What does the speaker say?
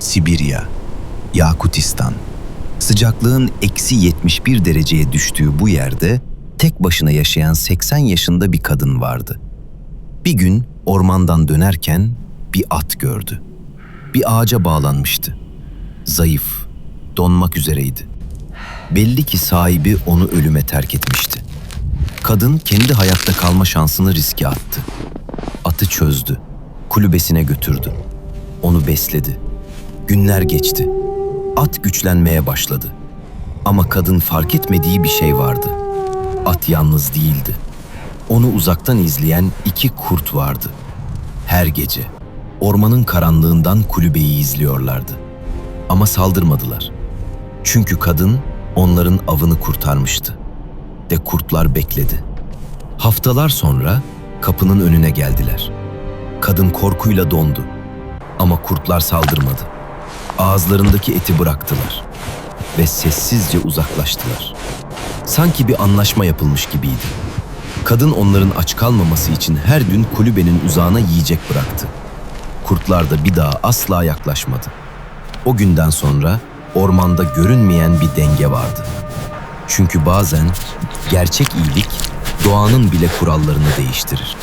Sibirya, Yakutistan. Sıcaklığın eksi 71 dereceye düştüğü bu yerde tek başına yaşayan 80 yaşında bir kadın vardı. Bir gün ormandan dönerken bir at gördü. Bir ağaca bağlanmıştı. Zayıf, donmak üzereydi. Belli ki sahibi onu ölüme terk etmişti. Kadın kendi hayatta kalma şansını riske attı. Atı çözdü, kulübesine götürdü. Onu besledi. Günler geçti. At güçlenmeye başladı. Ama kadın fark etmediği bir şey vardı. At yalnız değildi. Onu uzaktan izleyen iki kurt vardı. Her gece ormanın karanlığından kulübeyi izliyorlardı. Ama saldırmadılar. Çünkü kadın onların avını kurtarmıştı. De kurtlar bekledi. Haftalar sonra kapının önüne geldiler. Kadın korkuyla dondu. Ama kurtlar saldırmadı. Ağızlarındaki eti bıraktılar ve sessizce uzaklaştılar. Sanki bir anlaşma yapılmış gibiydi. Kadın onların aç kalmaması için her gün kulübenin uzağına yiyecek bıraktı. Kurtlar da bir daha asla yaklaşmadı. O günden sonra ormanda görünmeyen bir denge vardı. Çünkü bazen gerçek iyilik doğanın bile kurallarını değiştirir.